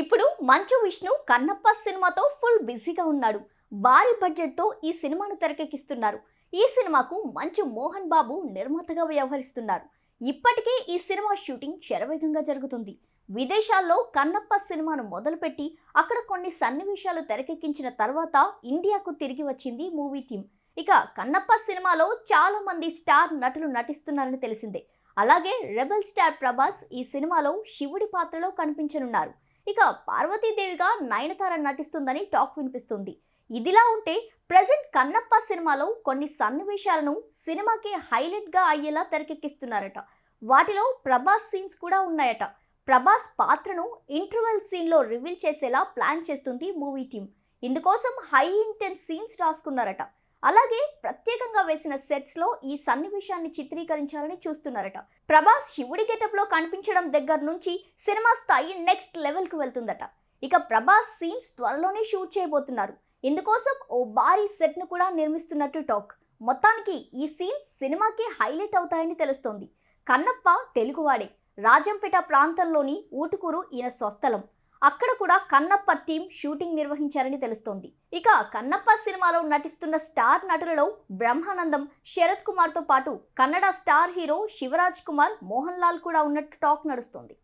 ఇప్పుడు మంచు విష్ణు కన్నప్ప సినిమాతో ఫుల్ బిజీగా ఉన్నాడు. భారీ బడ్జెట్తో ఈ సినిమాను తెరకెక్కిస్తున్నారు. ఈ సినిమాకు మంచు మోహన్ బాబు నిర్మాతగా వ్యవహరిస్తున్నారు. ఇప్పటికే ఈ సినిమా షూటింగ్ శరవేగంగా జరుగుతుంది. విదేశాల్లో కన్నప్ప సినిమాను మొదలుపెట్టి అక్కడ కొన్ని సన్నివేశాలు తెరకెక్కించిన తర్వాత ఇండియాకు తిరిగి వచ్చింది మూవీ టీం. ఇక కన్నప్ప సినిమాలో చాలా మంది స్టార్ నటులు నటిస్తున్నారని తెలిసిందే. అలాగే రెబల్ స్టార్ ప్రభాస్ ఈ సినిమాలో శివుడి పాత్రలో కనిపించనున్నారు. ఇక పార్వతీదేవిగా నయనతార నటిస్తుందని టాక్ వినిపిస్తుంది. ఇదిలా ఉంటే ప్రజెంట్ కన్నప్ప సినిమాలో కొన్ని సన్నివేశాలను సినిమాకి హైలైట్గా అయ్యేలా తెరకెక్కిస్తున్నారట. వాటిలో ప్రభాస్ సీన్స్ కూడా ఉన్నాయట. ప్రభాస్ పాత్రను ఇంటర్వెల్ సీన్లో రివీల్ చేసేలా ప్లాన్ చేస్తుంది మూవీ టీం. ఇందుకోసం హై ఇంటెన్స్ సీన్స్ రాసుకున్నారట. అలాగే ప్రత్యేకంగా వేసిన సెట్స్లో ఈ సన్నివేశాన్ని చిత్రీకరించాలని చూస్తున్నారట. ప్రభాస్ శివుడి గెటప్లో కనిపించడం దగ్గర నుంచి సినిమా స్థాయి నెక్స్ట్ లెవెల్కు వెళ్తుందట. ఇక ప్రభాస్ సీన్స్ త్వరలోనే షూట్ చేయబోతున్నారు. ఇందుకోసం ఓ భారీ సెట్ను కూడా నిర్మిస్తున్నట్టు టాక్ మొత్తానికి ఈ సీన్స్ సినిమాకి హైలైట్ అవుతాయని తెలుస్తోంది. కన్నప్ప తెలుగువాడే. రాజంపేట ప్రాంతంలోని ఊటుకూరు ఈయన స్వస్థలం. అక్కడ కూడా కన్నప్ప టీం షూటింగ్ నిర్వహించారని తెలుస్తోంది. ఇక కన్నప్ప సినిమాలో నటిస్తున్న స్టార్ నటులలో బ్రహ్మానందం శరత్ కుమార్తో పాటు కన్నడ స్టార్ హీరో శివరాజ్ కుమార్ మోహన్ లాల్ కూడా ఉన్నట్టు టాక్ నడుస్తోంది.